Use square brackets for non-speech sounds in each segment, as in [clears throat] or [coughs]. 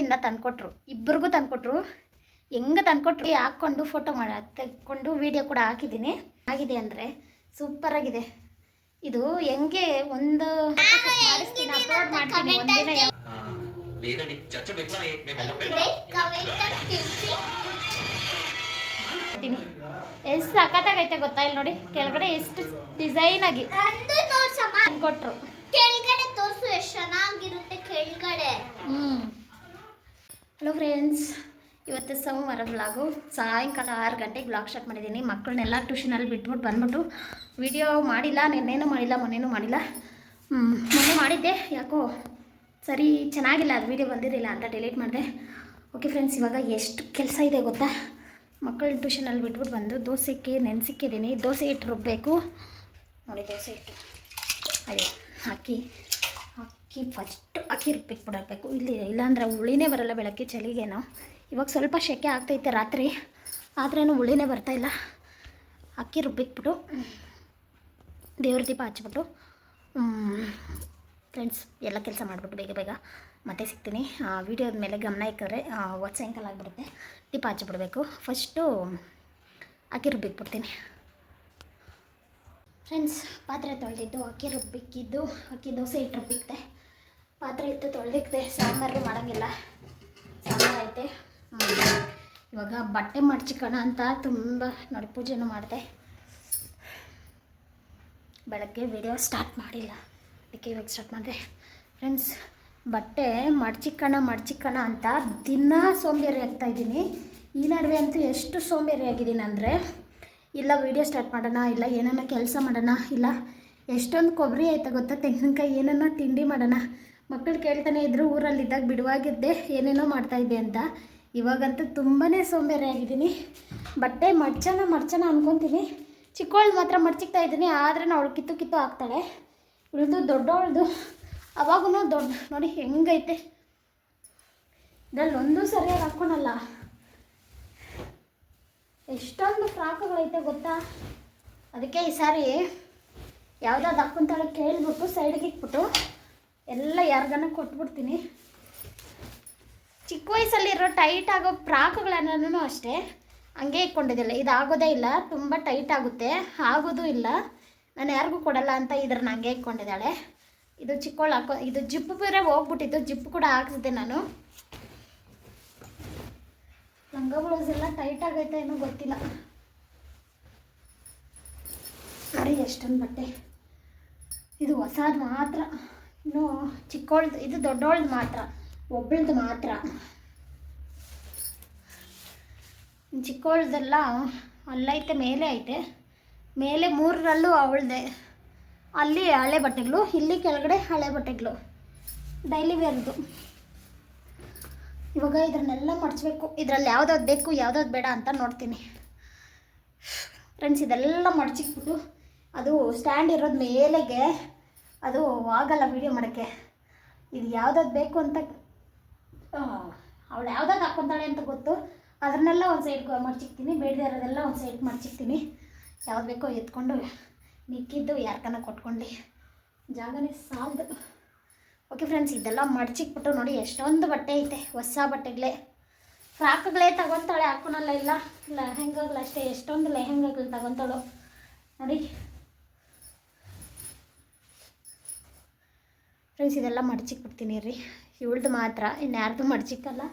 ಇದನ್ನ ತಂದುಕೊಟ್ರು. ಇಬ್ಬರಿಗೂ ತಂದುಕೊಟ್ರು. ಹೆಂಗೆ ತಂದುಕೊಟ್ರು? ಹಾಕ್ಕೊಂಡು ಫೋಟೋ ಮಾಡಿ. ತೆಗೆಕೊಂಡು ವಿಡಿಯೋ ಕೂಡ ಹಾಕಿದ್ದೀನಿ. ಆಗಿದೆ ಅಂದರೆ ಸೂಪರಾಗಿದೆ ಇದು ಹೆಂಗೆ ಒಂದು ಅಪ್ಲೋಡ್ ಎಷ್ಟು ಸಖತ್ತಾಗೈತೆ ಗೊತ್ತಾ? ಇಲ್ಲಿ ನೋಡಿ ಕೆಳಗಡೆ ಎಷ್ಟು ಡಿಸೈನ್ ಆಗಿ ಕೊಟ್ರು ಕೆಳಗಡೆ ತೋರಿಸು ಎಷ್ಟು ಚೆನ್ನಾಗಿರುತ್ತೆ ಕೆಳಗಡೆ. ಹ್ಮ್. ಹಲೋ ಫ್ರೆಂಡ್ಸ್ ಇವತ್ತು ಸೋಮವಾರ ಬ್ಲಾಗು ಸಾಯಂಕಾಲ ಆರು ಗಂಟೆಗೆ ಬ್ಲಾಗ್ ಸ್ಟಾರ್ಟ್ ಮಾಡಿದ್ದೀನಿ. ಮಕ್ಕಳನ್ನೆಲ್ಲ ಟ್ಯೂಷನಲ್ಲಿ ಬಿಟ್ಬಿಟ್ಟು ಬಂದ್ಬಿಟ್ಟು ವಿಡಿಯೋ ಮಾಡಿಲ್ಲ, ನಿನ್ನೇನೂ ಮಾಡಿಲ್ಲ, ಮೊನ್ನೆನೂ ಮಾಡಿಲ್ಲ. ಮೊನ್ನೆ ಮಾಡಿದ್ದೆ. ಯಾಕೋ ಸರಿ ಚೆನ್ನಾಗಿಲ್ಲ, ಅದು ವಿಡಿಯೋ ಬಂದಿರಲಿಲ್ಲ ಅಂತ ಡಿಲೀಟ್ ಮಾಡಿದೆ. ಓಕೆ ಫ್ರೆಂಡ್ಸ್ ಇವಾಗ ಎಷ್ಟು ಕೆಲಸ ಇದೆ ಗೊತ್ತಾ? ಮಕ್ಕಳ ಟ್ಯೂಷನಲ್ಲಿ ಬಿಟ್ಬಿಟ್ಟು ಬಂದು ದೋಸೆಗೆ ನೆನೆಸಿಕ್ಕಿದ್ದೀನಿ. ದೋಸೆ ಹಿಟ್ಟು ರುಬ್ಬಬೇಕು ನೋಡಿ, ದೋಸೆ ಹಿಟ್ಟು. ಅಯ್ಯೋ, ಹಾಕಿ. ಅಕ್ಕಿ ಫಸ್ಟ್ ಅಕ್ಕಿ ರುಬ್ಬಿಟ್ಟು ಬಿಡಬೇಕು. ಇಲ್ಲಿ ಇಲ್ಲಾಂದರೆ ಹುಳಿನೇ ಬರಲ್ಲ ಬೆಳಗ್ಗೆ ಚಳಿಗೇನೋ. ಇವಾಗ ಸ್ವಲ್ಪ ಶೆಕೆ ಆಗ್ತೈತೆ ರಾತ್ರಿ. ಆದ್ರೇನು ಹುಳಿನೇ ಬರ್ತಾಯಿಲ್ಲ ಅಕ್ಕಿ ರುಬ್ಬಿಟ್ಬಿಟ್ಟು ದೇವ್ರ ದೀಪ ಹಚ್ಬಿಟ್ಟು. ಫ್ರೆಂಡ್ಸ್ ಎಲ್ಲ ಕೆಲಸ ಮಾಡಿಬಿಟ್ಟು ಬೇಗ ಬೇಗ ಮತ್ತೆ ಸಿಗ್ತೀನಿ. ವೀಡಿಯೋದ ಮೇಲೆ ಗಮನ ಇಕ್ಕರೆ ಹೊತ್ತು ಸಾಯಂಕಾಲ ಆಗಿಬಿಡುತ್ತೆ. ದೀಪ ಹಚ್ಚಿಬಿಡ್ಬೇಕು ಫಸ್ಟು ಅಕ್ಕಿ ರುಬ್ಬಿಟ್ಬಿಡ್ತೀನಿ. ಫ್ರೆಂಡ್ಸ್ ಪಾತ್ರೆ ತೊಳೆದಿದ್ದು, ಅಕ್ಕಿ ರುಬ್ಬಿಕ್ಕಿದ್ದು, ಅಕ್ಕಿ ದೋಸೆ ಇಟ್ಟು ರುಬ್ಬಿಕ್ತೆ. ಪಾತ್ರೆ ಇತ್ತು ತೊಳೆದಿಕ್ತೆ ಸಾಂಬಾರು ಮಾಡೋಂಗಿಲ್ಲ. ಸಾಂಬಾರು ಐತೆ. ಇವಾಗ ಬಟ್ಟೆ ಮಡ್ಚಿಕೋಣ ಅಂತ ತುಂಬ ನೋಡಿ ಪೂಜೆನೂ ಮಾಡಿದೆ. ಬೆಳಗ್ಗೆ ವಿಡಿಯೋ ಸ್ಟಾರ್ಟ್ ಮಾಡಿಲ್ಲ. ಅದಕ್ಕೆ ಇವಾಗ ಸ್ಟಾರ್ಟ್ ಮಾಡಿದೆ. ಫ್ರೆಂಡ್ಸ್ ಬಟ್ಟೆ ಮಡ್ಚಿಕ್ಕಣ ಮಡ್ಚಿಕ್ಕಣ ಅಂತ ದಿನ ಸೋಂಬೇರಿ ಆಗ್ತಾ ಇದ್ದೀನಿ. ಈ ನಡುವೆ ಅಂತೂ ಎಷ್ಟು ಸೋಂಬೇರಿ ಆಗಿದ್ದೀನಿ ಅಂದರೆ, ಇಲ್ಲ ವೀಡಿಯೋ ಸ್ಟಾರ್ಟ್ ಮಾಡೋಣ, ಇಲ್ಲ ಏನನ್ನ ಕೆಲಸ ಮಾಡೋಣ, ಇಲ್ಲ ಎಷ್ಟೊಂದು ಕೊಬ್ಬರಿ ಆಯ್ತಾ ಗೊತ್ತಾ? ತೆಂಗಿನಕಾಯಿ ಏನನ್ನ ತಿಂಡಿ ಮಾಡೋಣ. ಮಕ್ಕಳು ಕೇಳ್ತಾನೆ ಇದ್ರು ಊರಲ್ಲಿದ್ದಾಗ ಬಿಡುವಾಗಿದ್ದೆ ಏನೇನೋ ಮಾಡ್ತಾಯಿದ್ದೆ ಅಂತ. ಇವಾಗಂತೂ ತುಂಬಾ ಸೋಂಬೇರಿ ಆಗಿದ್ದೀನಿ. ಬಟ್ಟೆ ಮಡ್ಚನ ಮಡ್ಚನ ಅನ್ಕೊತೀನಿ. ಚಿಕ್ಕವಳು ಮಾತ್ರ ಮಡ್ಚಿಕ್ತಾ ಇದ್ದೀನಿ, ಆದರೆ ಅವಳು ಕಿತ್ತು ಕಿತ್ತು ಹಾಕ್ತಾಳೆ. ಉಳಿದು ದೊಡ್ಡವಳ್ದು ಅವಾಗೂ ದೊಡ್ಡ, ನೋಡಿ ಹೆಂಗೈತೆ. ಇದ್ರಲ್ಲಿ ಒಂದೂ ಸರಿಯಾಗಿ ಹಾಕ್ಕೊಳಲ್ಲ ಎಷ್ಟೊಂದು ಫ್ರಾಕ್ಗಳೈತೆ ಗೊತ್ತಾ? ಅದಕ್ಕೆ ಈ ಸಾರಿ ಯಾವುದಾದ್ರು ಹಾಕ್ಕೊಂತಾಳೆ ಕೇಳಿಬಿಟ್ಟು ಸೈಡ್ಗೆ ಇಟ್ಬಿಟ್ಟು ಎಲ್ಲ ಯಾರ್ಗನ ಕೊಟ್ಬಿಡ್ತೀನಿ. ಚಿಕ್ಕ ವಯಸ್ಸಲ್ಲಿರೋ ಟೈಟ್ ಆಗೋ ಫ್ರಾಕ್ಗಳನ್ನೂ ಅಷ್ಟೇ ಹಂಗೆ ಇಟ್ಕೊಂಡಿದ್ದಿಲ್ಲ ಇದು ಆಗೋದೇ ಇಲ್ಲ, ತುಂಬ ಟೈಟ್ ಆಗುತ್ತೆ, ಆಗೋದು ಇಲ್ಲ. ನಾನು ಯಾರಿಗೂ ಕೊಡಲ್ಲ ಅಂತ ಇದ್ರನ್ನ ಹಂಗೆ ಇಟ್ಕೊಂಡಿದ್ದಾಳೆ. ಇದು ಚಿಕ್ಕವಳು ಹಾಕೋ, ಇದು ಜಿಪ್ಪು ಬೇರೆ ಹೋಗ್ಬಿಟ್ಟಿತ್ತು, ಜಿಪ್ಪು ಕೂಡ ಹಾಕ್ಸಿದ್ದೆ ನಾನು. ಲಂಗ ಬ್ಲೌಸ್ ಎಲ್ಲ ಟೈಟ್ ಆಗೈತೆ ಏನೋ ಗೊತ್ತಿಲ್ಲ. ನೋಡಿ ಎಷ್ಟೊಂದು ಬಟ್ಟೆ. ಇದು ಹೊಸಾದು ಮಾತ್ರ. ಇನ್ನು ಚಿಕ್ಕವಳ್ದು ಇದು ದೊಡ್ಡವಳ್ದು ಮಾತ್ರ. ಒಬ್ಬಳದು ಮಾತ್ರ. ಚಿಕ್ಕವಳ್ದೆಲ್ಲ ಅಲ್ಲೈತೆ, ಮೇಲೆ ಐತೆ. ಮೇಲೆ ಮೂರರಲ್ಲೂ ಅವಳದೆ. ಅಲ್ಲಿ ಹಳೆ ಬಟ್ಟೆಗಳು, ಇಲ್ಲಿ ಕೆಳಗಡೆ ಹಳೆ ಬಟ್ಟೆಗಳು. ಡೈಲಿ ವೇರ್ದು. ಇವಾಗ ಇದನ್ನೆಲ್ಲ ಮಡಚಬೇಕು ಇದರಲ್ಲಿ ಯಾವ್ದಾವ್ದು ಬೇಕು ಯಾವ್ದಾವ್ದು ಬೇಡ ಅಂತ ನೋಡ್ತೀನಿ. ಫ್ರೆಂಡ್ಸ್ ಇದೆಲ್ಲ ಮಡಚಿಕ್ಬಿಟ್ಟು ಅದು ಸ್ಟ್ಯಾಂಡ್ ಇರೋದು ಮೇಲೆಗೆ ಅದು ಆಗಲ್ಲ ವೀಡಿಯೋ ಮಾಡೋಕ್ಕೆ. ಇದು ಯಾವುದಾದ್ ಬೇಕು ಅಂತ ಅವಳು ಯಾವ್ದಾದ್ ಹಾಕೊತಾಳೆ ಅಂತ ಗೊತ್ತು. ಅದನ್ನೆಲ್ಲ ಒಂದು ಸೈಡ್ ಮಡ್ಚಿಕ್ತೀನಿ ಬೇಡದೇ ಇರೋದೆಲ್ಲ ಒಂದು ಸೈಡ್ ಮಡ್ಚಿಕ್ತೀನಿ ಯಾವ್ದು ಬೇಕೋ ಎತ್ಕೊಂಡು ಮಿಕ್ಕಿದ್ದು ಯಾರ್ಕನ ಕೊಟ್ಕೊಂಡು. ಜಾಗನೇ ಸಾಲ್ದು. ಓಕೆ ಫ್ರೆಂಡ್ಸ್ ಇದೆಲ್ಲ ಮಡ್ಚಿಕ್ಬಿಟ್ಟು ನೋಡಿ, ಎಷ್ಟೊಂದು ಬಟ್ಟೆ ಐತೆ, ಹೊಸ ಬಟ್ಟೆಗಳೇ. ಫ್ರಾಕ್ಗಳೇ ತಗೊತಾಳೆ, ಹಾಕೊಳಲ್ಲ ಇಲ್ಲ. ಲೆಹೆಂಗಾಗಳು ಅಷ್ಟೇ, ಎಷ್ಟೊಂದು ಲೆಹೆಂಗಾಗಳು ತಗೊತಾಳು. ನೋಡಿ. ಫ್ರೆಂಡ್ಸ್ ಇದೆಲ್ಲ ಮಡಚಿಕ್ಬಿಡ್ತೀನಿ ರೀ. ಇವಳ್ದು ಮಾತ್ರ ಇನ್ಯಾರ್ದು ಮಡ್ಚಿಕ್ಕಲ್ಲ.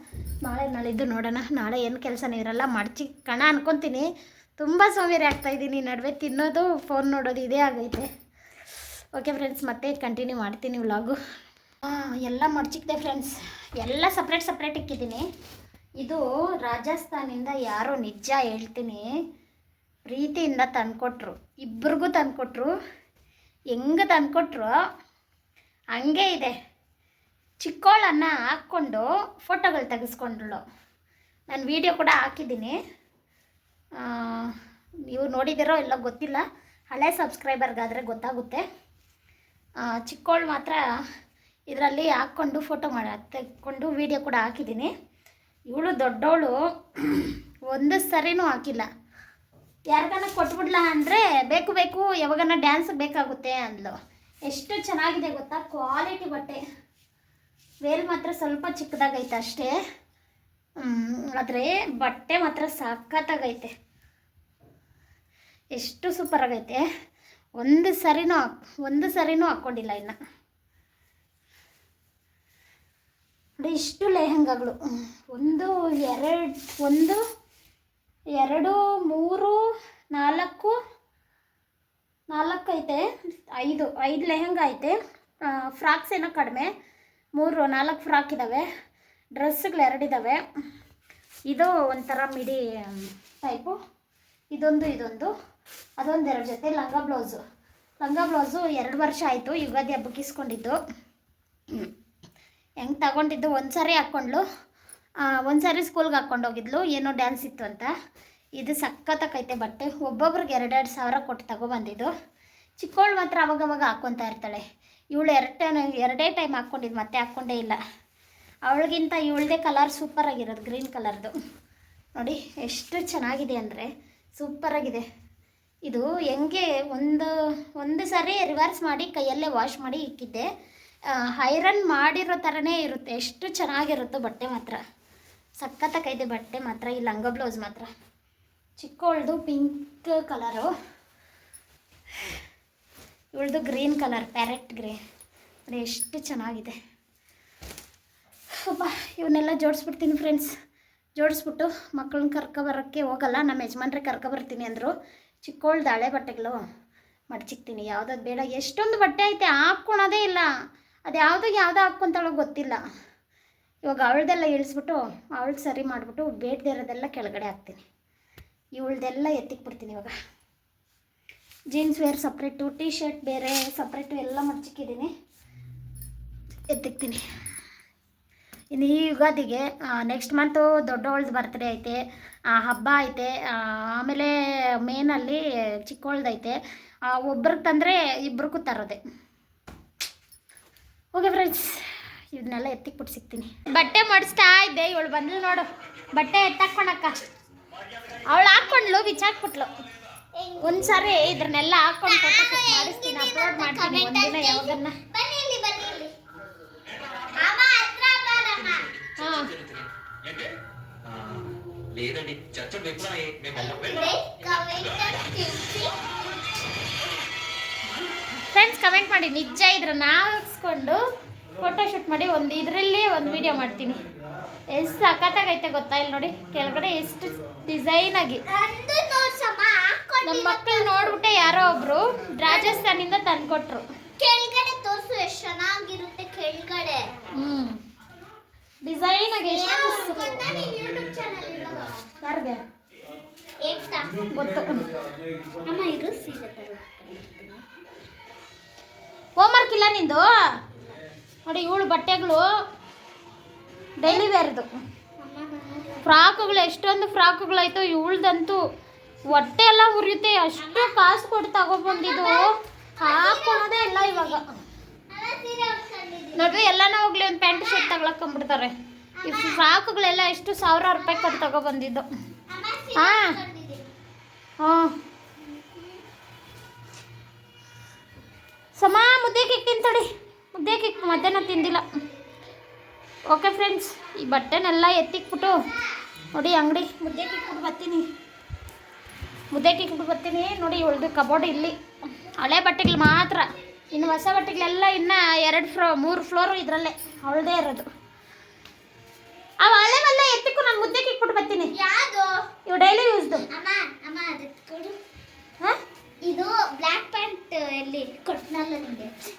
ನಾಳೆ ನಾಳಿದ್ದು ನೋಡೋಣ. ನಾಳೆ ಏನು ಕೆಲಸನೇ ಇರಲ್ಲ. ಮಡ್ಚಿಕ್ಕಣ ಅನ್ಕೊತೀನಿ. ತುಂಬ ಸೋಂಬೇರಿ ಆಗ್ತಾಯಿದ್ದೀನಿ ನಡುವೆ ತಿನ್ನೋದು ಫೋನ್ ನೋಡೋದು ಇದೇ ಆಗೈತೆ. ಓಕೆ ಫ್ರೆಂಡ್ಸ್ ಮತ್ತೆ ಕಂಟಿನ್ಯೂ ಮಾಡ್ತೀನಿ ವ್ಲಾಗು ಎಲ್ಲ ಮಡಚಿಕ್ದೆ ಫ್ರೆಂಡ್ಸ್ ಎಲ್ಲ ಸಪ್ರೇಟ್ ಸಪ್ರೇಟ್ ಇಕ್ಕಿದ್ದೀನಿ. ಇದು ರಾಜಸ್ಥಾನಿಂದ ಯಾರೋ ನಿಜ ಹೇಳ್ತೀನಿ. ಪ್ರೀತಿಯಿಂದ ತಂದ್ಕೊಟ್ರು. ಇಬ್ರಿಗೂ ತಂದ್ಕೊಟ್ರು. ಹೆಂಗೆ ತಂದ್ಕೊಟ್ರು? ಹಂಗೆ ಇದೆ. ಚಿಕ್ಕೋಳನ್ನು ಹಾಕ್ಕೊಂಡು ಫೋಟೋಗಳು ತೆಗೆಸ್ಕೊಂಡ್ಳು. ನಾನು ವಿಡಿಯೋ ಕೂಡ ಹಾಕಿದ್ದೀನಿ. ನೀವು ನೋಡಿದಿರೋ ಎಲ್ಲ ಗೊತ್ತಿಲ್ಲ. ಹಳೆ ಸಬ್ಸ್ಕ್ರೈಬರ್ಗಾದರೆ ಗೊತ್ತಾಗುತ್ತೆ. ಚಿಕ್ಕೋಳು ಮಾತ್ರ ಇದರಲ್ಲಿ ಹಾಕ್ಕೊಂಡು ಫೋಟೋ ಮಾಡಿ ತೆಕ್ಕೊಂಡು ವಿಡಿಯೋ ಕೂಡ ಹಾಕಿದ್ದೀನಿ. ಇವಳು ದೊಡ್ಡವಳು [clears throat] ಒಂದು ಸರಿನೂ ಹಾಕಿಲ್ಲ. ಯಾರಿಗಾನ ಕೊಟ್ಬಿಡ್ಲಾ ಅಂದರೆ ಬೇಕು ಬೇಕು, ಯಾವಾಗನ ಡ್ಯಾನ್ಸ್ ಬೇಕಾಗುತ್ತೆ ಅಂದ್ಲು. ಎಷ್ಟು ಚೆನ್ನಾಗಿದೆ ಗೊತ್ತಾ? ಕ್ವಾಲಿಟಿ ಬಟ್ಟೆ. ವೇಲ್ ಮಾತ್ರ ಸ್ವಲ್ಪ ಚಿಕ್ಕದಾಗೈತೆ ಅಷ್ಟೇ. ಆದರೆ ಬಟ್ಟೆ ಮಾತ್ರ ಸಖತ್ತಾಗೈತೆ. ಎಷ್ಟು ಸೂಪರ್ ಆಗೈತೆ. ಒಂದು ಸರಿನೂ ಹಾಕ್, ಒಂದು ಸರಿನೂ ಹಾಕ್ಕೊಂಡಿಲ್ಲ ಇನ್ನು. ನೋಡಿ ಇಷ್ಟು ಲೆಹಂಗಾಗಳು. ಒಂದು, ಎರಡು ಒಂದು, ಎರಡು, ಮೂರು, ನಾಲ್ಕು ನಾಲ್ಕು ಐತೆ ಐದು ಐದು ಲೆಹಂಗ ಐತೆ ಫ್ರಾಕ್ಸ್ ಏನೋ ಕಡಿಮೆ. ಮೂರು, ನಾಲ್ಕು ಫ್ರಾಕ್ ಇದ್ದಾವೆ ಡ್ರೆಸ್ಗಳು ಎರಡಿದ್ದಾವೆ ಇದು ಒಂಥರ ಮಿಡಿ ಟೈಪು. ಇದೊಂದು ಇದೊಂದು. ಅದೊಂದು ಎರಡು ಜೊತೆ ಲಂಗ ಬ್ಲೌಸು. ಲಂಗ ಬ್ಲೌಸು ಎರಡು ವರ್ಷ ಆಯಿತು ಯುಗಾದಿ ಹಬ್ಬಕ್ಕೆ ಇಸ್ಕೊಂಡಿದ್ದು. ಹೆಂಗೆ ತಗೊಂಡಿದ್ದು? ಒಂದು ಸಾರಿ ಹಾಕ್ಕೊಂಡ್ಲು ಒಂದು ಸಾರಿ ಸ್ಕೂಲ್ಗೆ ಹಾಕ್ಕೊಂಡೋಗಿದ್ಲು ಏನೋ ಡ್ಯಾನ್ಸ್ ಇತ್ತು ಅಂತ. ಇದು ಸಖತ್ತಾಗೈತೆ, ಬಟ್ಟೆ. ಒಬ್ಬೊಬ್ರಿಗೆ ಎರಡೆರಡು ಸಾವಿರ ಕೊಟ್ಟು ತಗೊಬಂದಿದ್ದು. ಚಿಕ್ಕವಳು ಮಾತ್ರ ಅವಾಗವಾಗ ಹಾಕ್ಕೊತಾ ಇರ್ತಾಳೆ. ಇವಳು ಎರಡು ಎರಡೇ ಟೈಮ್ ಹಾಕ್ಕೊಂಡಿದ್ದು ಮತ್ತೆ ಹಾಕ್ಕೊಂಡೇ ಇಲ್ಲ. ಅವಳಿಗಿಂತ ಇವಳದೇ ಕಲರ್ ಸೂಪರಾಗಿರೋದು ಗ್ರೀನ್ ಕಲರ್ದು. ನೋಡಿ, ಎಷ್ಟು ಚೆನ್ನಾಗಿದೆ ಅಂದರೆ ಸೂಪರಾಗಿದೆ ಇದು ಹೆಂಗೆ ಒಂದು ಒಂದು ಸಾರಿ ರಿವರ್ಸ್ ಮಾಡಿ ಕೈಯಲ್ಲೇ ವಾಶ್ ಮಾಡಿ ಇಕ್ಕಿದ್ದೆ. ಐರನ್ ಮಾಡಿರೋ ಥರನೇ ಇರುತ್ತೆ. ಎಷ್ಟು ಚೆನ್ನಾಗಿರುತ್ತೋ ಬಟ್ಟೆ ಮಾತ್ರ. ಸಖತ್ತಾಗೈತೆ ಬಟ್ಟೆ ಮಾತ್ರ ಈ ಲಂಗ ಬ್ಲೌಸ್ ಮಾತ್ರ. ಚಿಕ್ಕವಳ್ದು ಪಿಂಕ್ ಕಲರು ಇವಳ್ದು ಗ್ರೀನ್ ಕಲರ್ ಪ್ಯಾರೆಟ್ ಗ್ರೇ ಅದು ಎಷ್ಟು ಚೆನ್ನಾಗಿದೆ. ಅಪ್ಪ ಇವನ್ನೆಲ್ಲ ಜೋಡಿಸ್ಬಿಡ್ತೀನಿ ಫ್ರೆಂಡ್ಸ್ ಜೋಡಿಸ್ಬಿಟ್ಟು ಮಕ್ಕಳನ್ನ ಕರ್ಕೊಬರೋಕ್ಕೆ ಹೋಗಲ್ಲ ನಮ್ಮ ಯಜಮಾನ್ರೆ ಕರ್ಕೊಬರ್ತೀನಿ ಅಂದರು. ಚಿಕ್ಕವಳ್ದು ಹಳೆ ಬಟ್ಟೆಗಳು ಮಡ್ಚಿಕ್ತೀನಿ. ಯಾವುದಾದ್ರು ಬೇಡ, ಎಷ್ಟೊಂದು ಬಟ್ಟೆ ಐತೆ, ಹಾಕ್ಕೊಳೋದೇ ಇಲ್ಲ. ಅದು ಯಾವುದು ಯಾವುದೋ ಹಾಕ್ಕೊಂತಳೋ ಗೊತ್ತಿಲ್ಲ. ಇವಾಗ ಅವಳದೆಲ್ಲ ಇಳಿಸ್ಬಿಟ್ಟು, ಅವಳು ಸರಿ ಮಾಡಿಬಿಟ್ಟು ಬೇಡದೇ ಇರೋದೆಲ್ಲ ಕೆಳಗಡೆ ಹಾಕ್ತೀನಿ. ಇವಳ್ದೆಲ್ಲ ಎತ್ತಿಕ್ಬಿಡ್ತೀನಿ ಇವಾಗ. Jeans wear separate T shirt ಬೇರೆ ಸಪ್ರೇಟು ಎಲ್ಲ ಮಡ್ಚಿಕ್ಕಿದ್ದೀನಿ. ಎತ್ತಿಕ್ತೀನಿ. ಇನ್ನು ಈ ಯುಗಾದಿಗೆ ನೆಕ್ಸ್ಟ್ ಮಂತು ದೊಡ್ಡವಳ್ದು ಬರ್ತ್ಡೇ ಐತೆ ಹಬ್ಬ ಐತೆ ಆಮೇಲೆ ಮೇನಲ್ಲಿ ಚಿಕ್ಕವಳ್ದೈತೆ ಒಬ್ರಿಗೆ ತಂದರೆ ಇಬ್ರಿಗೂ ತರೋದೆ. ಓಕೆ ಫ್ರೆಂಡ್ಸ್ ಇದನ್ನೆಲ್ಲ ಎತ್ತಿಕ್ಬಿಟ್ಟು ಸಿಗ್ತೀನಿ. ಬಟ್ಟೆ ಮಡಿಸ್ತಾ ಇದ್ದೆ, ಇವಳು ಬಂದ್ಲು ನೋಡು. ಬಟ್ಟೆ ಎತ್ತಾಕೊಂಡಕ್ಕ ಅವಳು ಹಾಕ್ಕೊಂಡ್ಲು ಬಿಚ್ಚಾಕ್ಬಿಟ್ಲು. ಒಂದ್ಸಾರಿ ಇದ್ರನ್ನೆಲ್ಲ ಹಾಕೊಂಡು ಫೋಟೋ ಮಾಡಿಸ್ತೀನಿ ಅಪ್ಲೋಡ್ ಮಾಡ್ತೀನಿ ಒಂದಿನ ಯಾವ್ದನ್ನ ಫ್ರೆಂಡ್ಸ್ ಕಮೆಂಟ್ ಮಾಡಿ. ನಿಜ ಇದ್ರ ನಾವು ಹಾಕ್ಸ್ಕೊಂಡು ಫೋಟೋ ಶೂಟ್ ಮಾಡಿ ಒಂದು ಇದರಲ್ಲಿ ಒಂದು ವಿಡಿಯೋ ಮಾಡ್ತೀನಿ. ಎಷ್ಟು ಸಖತ್ತಾಗೈತೆ ಇಲ್ಲಿ ನೋಡಿ. ಕೆಳಗಡೆ ಎಷ್ಟು ಡಿಸೈನ್ ಆಗಿ. ನಮ್ಮ ಮಕ್ಕಳು ನೋಡ್ಬಿಟ್ಟೆ ಯಾರೋ ಒಬ್ರು ರಾಜಸ್ಥಾನಿಂದ ತಂದ್ಕೊಟ್ರು. ಕೆಳಗಡೆ ತೋರಿಸು ಎಷ್ಟು ಚೆನ್ನಾಗಿರುತ್ತೆ ಕೆಳಗಡೆ. ಹ್ಮ್. ಡಿಸೈನ್ ಆಗಿ ಅಮ್ಮ ಇದು ಹೋಮ್ವರ್ಕ್ ಇಲ್ಲ ನಿಂದು? ನೋಡಿ ಇವಳು ಬಟ್ಟೆಗಳು ಡೈಲಿ ವೇರ್ದು ಫ್ರಾಕುಗಳು, ಎಷ್ಟೊಂದು ಫ್ರಾಕ್ಗಳಾಯ್ತು, ಇವಳ್ದಂತೂ ಹೊಟ್ಟೆ ಎಲ್ಲ ಉರಿಯುತ್ತೆ. ಅಷ್ಟು ಕಾಸು ಕೊಟ್ಟು ತಗೊಬಂದಿದ್ದು. ಹಾಕೊಳ್ಳೋದೇ ಇಲ್ಲ ಇವಾಗ. ನೋಡ್ರಿ ಎಲ್ಲಾನು ಹೋಗ್ಲಿ, ಒಂದು ಪ್ಯಾಂಟ್, ಶರ್ಟ್ ತಗೊಳಕೊಂಡ್ಬಿಡ್ತಾರೆ. ಈ ಫ್ರಾಕ್ಗಳೆಲ್ಲ ಎಷ್ಟು ಸಾವಿರ ರೂಪಾಯಿ ಕೊಟ್ಟು ತಗೊಬಂದಿದ್ದು. ಹಾಂ. ಹಾ. ಸಮ, ಮುದ್ದೆ ಕಿಕ್ತೀನಿ ತಡಿ ಮುದ್ದೆ ಕಿಕ್ ಮಧ್ಯಾಹ್ನ ತಿಂದಿಲ್ಲ. ಓಕೆ ಫ್ರೆಂಡ್ಸ್ ಈ ಬಟ್ಟೆನೆಲ್ಲ ಎತ್ತಿಕ್ಬಿಟ್ಟು ನೋಡಿ ಅಂಗಡಿ. ಮುದ್ದೆ ಕಿಕ್ಬಿಟ್ಟು ಬರ್ತೀನಿ. ಮುದ್ದೆ ಕಿಕ್ಬಿಟ್ಟು ಬರ್ತೀನಿ. ನೋಡಿ ಉಳಿದು ಕಬೋರ್ಡ್ ಇಲ್ಲಿ. ಹಳೆ ಬಟ್ಟೆಗಳು ಮಾತ್ರ. ಇನ್ನು ಹೊಸ ಬಟ್ಟೆಗಳೆಲ್ಲ ಇನ್ನು ಎರಡು ಫ್ಲೋ ಮೂರು ಫ್ಲೋರು ಇದರಲ್ಲೇ. ಅವಳದೇ ಇರೋದು. ಅವು ಹಳೆವೆಲ್ಲ ಎತ್ತಿಕ್ಕು ನಾನು ಮುದ್ದೆ ಕಿಕ್ಬಿಟ್ಟು ಬರ್ತೀನಿ. ಯಾವುದು? ಇವು ಡೈಲಿ ಯೂಸ್ದು ಇದು ಬ್ಲ್ಯಾಕ್ ಪ್ಯಾಂಟ್ ಎಲ್ಲಿ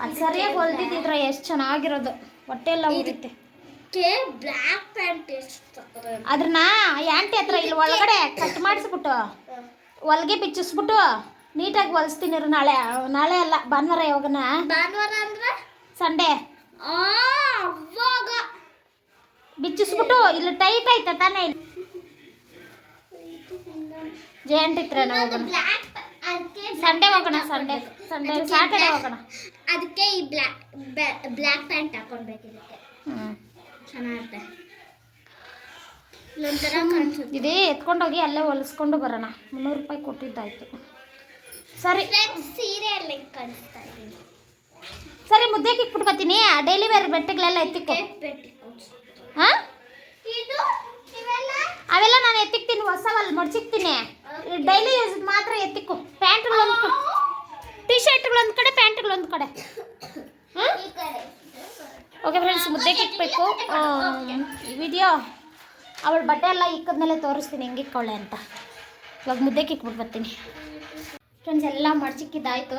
ಅದು ಸರಿಯಾಗಿ ಹೊಲ್ದಿದ್ದಿದ್ರೆ ಎಷ್ಟು ಚೆನ್ನಾಗಿರೋದು. ಹೊಟ್ಟೆ ಎಲ್ಲ ಉರಿಯುತ್ತೆ. ಬ್ಲ್ಯಾಕ್ ಪ್ಯಾಂಟ್ ಅದನ್ನ ಆಂಟಿ ಹತ್ರ ಇಲ್ಲಿ ಒಳಗಡೆ ಕಟ್ ಮಾಡಿಸ್ಬಿಟ್ಟು ಹೊಲ್ಗೆ ಬಿಚ್ಚಿಸ್ಬಿಟ್ಟು ನೀಟಾಗಿ ಹೊಲಿಸ್ತೀನಿ ನಾಳೆ. ನಾಳೆ ಅಲ್ಲ ಭಾನುವಾರ ಯಾವಾಗನ? ಭಾನುವಾರ ಅಂದ್ರೆ? ಸಂಡೇ. ಆ ಅವಾಗ. ಬಿಚ್ಚಿಸ್ಬಿಟ್ಟು ಇಲ್ಲಿ ಟೈಟ್ ಐತೆ ತಾನೇ ಇಲ್ಲಿ? ಜಯಂಟ್ ಬ್ಲ್ಯಾಕ್ ಸಂಡೇ ಹೋಗೋಣ ಸಂಡೇ. ಸಂಡೇ ಸ್ಯಾಟರ್ಡೇ ಹೋಗೋಣ. ಅದಕ್ಕೆ ಈ ಬ್ಲ್ಯಾಕ್ ಬ್ಲ್ಯಾಕ್ ಪ್ಯಾಂಟ್ ಹಾಕೊಳ್ಬೇಕು ಇದಕ್ಕೆ. ಹ್ಞೂ ಚೆನ್ನಾಗಿರುತ್ತೆ ಇಲ್ಲೊಂಥರ ಕಾಣಿಸುತ್ತೆ ಇದೇ ಎತ್ಕೊಂಡೋಗಿ ಅಲ್ಲೇ ಹೊಲಿಸ್ಕೊಂಡು ಬರೋಣ. ಮುನ್ನೂರು ರೂಪಾಯಿ ಕೊಟ್ಟಿದ್ದಾಯ್ತು. ಸರಿ. ಸೀರೆ ಇದ್ದೀನಿ ಸರಿ ಮುದ್ದೆ ಇಕ್ಬಿಟ್ಟು ಬರ್ತೀನಿ ಡೈಲಿ ವೇರ್ ಬೆಟ್ಟಗಳೆಲ್ಲ ಎತ್ತಿಕ್ಕು ಹಾಂ? ಅವೆಲ್ಲ ನಾನು ಎತ್ತಿಕ್ತೀನಿ ಹೊಸವಲ್ಲಿ ಮಡ್ಚಿಕ್ತೀನಿ. ಡೈಲಿ ಯೂಸ್ ಮಾತ್ರ ಎತ್ತಿಕ್ಕು. ಪ್ಯಾಂಟ್ಗಳು ಒಂದು ಕಡೆ. ಟಿ ಶರ್ಟ್ಗಳೊಂದು ಕಡೆ ಪ್ಯಾಂಟ್ಗಳೊಂದು ಕಡೆ. [coughs] ಹಾಂ? ಓಕೆ ಫ್ರೆಂಡ್ಸ್ ಮುದ್ದೆ ಕಿಟ್ಬೇಕು ಈ ವಿಡಿಯೋ ಅವಳ ಬಟ್ಟೆ ಎಲ್ಲ ಇಕ್ಕದ್ಮೇಲೆ ತೋರಿಸ್ತೀನಿ, ಹೆಂಗೆ ಇಕ್ಕೊಳ್ಳೆ ಅಂತ. ಇವಾಗ ಮುದ್ದೆ ಕಿಟ್ಬಿಟ್ಟು ಬರ್ತೀನಿ. ಫ್ರೆಂಡ್ಸ್ ಎಲ್ಲ ಮಡ್ಚಿಕ್ಕಿದ್ದಾಯಿತು.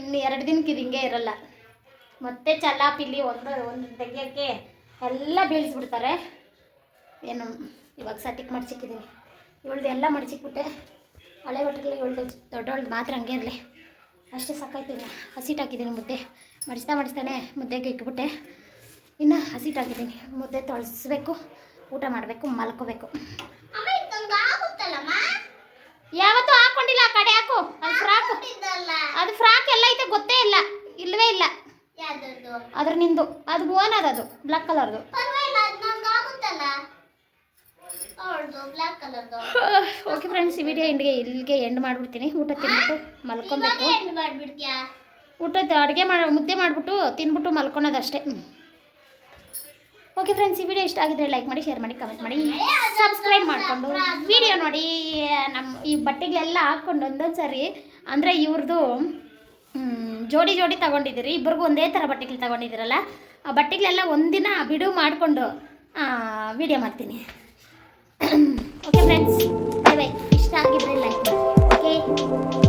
ಇನ್ನು ಎರಡು ದಿನಕ್ಕೆ ಇದು ಹಿಂಗೆ ಇರಲ್ಲ. ಮತ್ತೆ ಚಲ್ಲಾಪಿಲ್ಲಿ ಒಂದು ಒಂದು ತೆಗಿಯೋಕ್ಕೆ ಎಲ್ಲ ಬೀಳಿಸ್ಬಿಡ್ತಾರೆ. ಏನು, ಇವಾಗ ಸಟಿಕ್ ಮಡ್ಚಿಕ್ಕಿದ್ದೀನಿ ಇವಳ್ದು ಎಲ್ಲ ಮಡ್ಚಿಕ್ಬಿಟ್ಟೆ. ಹಳೆ ಬಟ್ಟೆಗಳು ಇವಳ್ದು ದೊಡ್ಡವಳ್ದು ಮಾತ್ರ ಹಂಗೆ ಇರಲಿ. ಅಷ್ಟೇ ಸಾಕಾಯ್ತು ಹಸಿಟ್ಟು ಹಾಕಿದ್ದೀನಿ ಮುದ್ದೆ. ಮಡಿಸ್ತಾ ಮಡಿಸ್ತಾನೆ ಮುದ್ದೆಗೆ ಇಕ್ಬಿಟ್ಟೆ ಇನ್ನು ಹಸಿಟ್ಟಾಗಿದ್ದೀನಿ ಮುದ್ದೆ ತೊಳಸ್ಬೇಕು ಊಟ ಮಾಡಬೇಕು ಮಲ್ಕೋಬೇಕು. ಯಾವತ್ತೂ ಹಾಕೊಂಡಿಲ್ಲ ಆ ಕಡೆ ಹಾಕು. ಅದು ಫ್ರಾಕ್. ಅದು ಫ್ರಾಕ್ ಎಲ್ಲ ಐತೆ ಗೊತ್ತೇ ಇಲ್ಲ. ಇಲ್ಲವೇ ಇಲ್ಲ. ಅದ್ರ ನಿಂದು. ಅದು ಓನ್ ಅದು ಬ್ಲಾಕ್ ಕಲರ್ದು. ಬ್ಲ್ಯಾಕ್ ಓಕೆ ಫ್ರೆಂಡ್ಸ್ ಈ ವಿಡಿಯೋ ಇಂಡಿಗೆ ಇಲ್ಲಿಗೆ ಎಂಡ್ ಮಾಡಿಬಿಡ್ತೀನಿ. ಊಟ ತಿನ್ಬಿಟ್ಟು ಮಲ್ಕೊಬೇಕು. ಊಟದ ಅಡುಗೆ ಮಾಡಿ ಮುದ್ದೆ ಮಾಡಿಬಿಟ್ಟು ತಿನ್ಬಿಟ್ಟು ಮಲ್ಕೊಳೋದಷ್ಟೇ. ಓಕೆ ಫ್ರೆಂಡ್ಸ್ ಈ ವಿಡಿಯೋ ಇಷ್ಟ ಆಗಿದ್ರೆ ಲೈಕ್ ಮಾಡಿ ಶೇರ್ ಮಾಡಿ ಕಮೆಂಟ್ ಮಾಡಿ ಸಬ್ಸ್ಕ್ರೈಬ್ ಮಾಡಿಕೊಂಡು ವಿಡಿಯೋ ನೋಡಿ ನಮ್ಮ ಈ ಬಟ್ಟೆಗಳೆಲ್ಲ ಹಾಕ್ಕೊಂಡು ಒಂದೊಂದು ಸರಿ, ಅಂದರೆ ಇವ್ರದ್ದು ಜೋಡಿ ಜೋಡಿ ತೊಗೊಂಡಿದ್ದೀರಿ. ಇಬ್ಬರಿಗೂ ಒಂದೇ ಥರ ಬಟ್ಟೆಗಳು ತೊಗೊಂಡಿದ್ದೀರಲ್ಲ, ಆ ಬಟ್ಟೆಗಳೆಲ್ಲ ಒಂದಿನ ಬಿಡು ಮಾಡಿಕೊಂಡು ವಿಡಿಯೋ ಮಾಡ್ತೀನಿ. [clears throat] ಓಕೆ ಫ್ರೆಂಡ್ಸ್ ಇಷ್ಟ ಆಗಿದ್ರೆ ಲೈಕ್ ಮಾಡಿ ಓಕೆ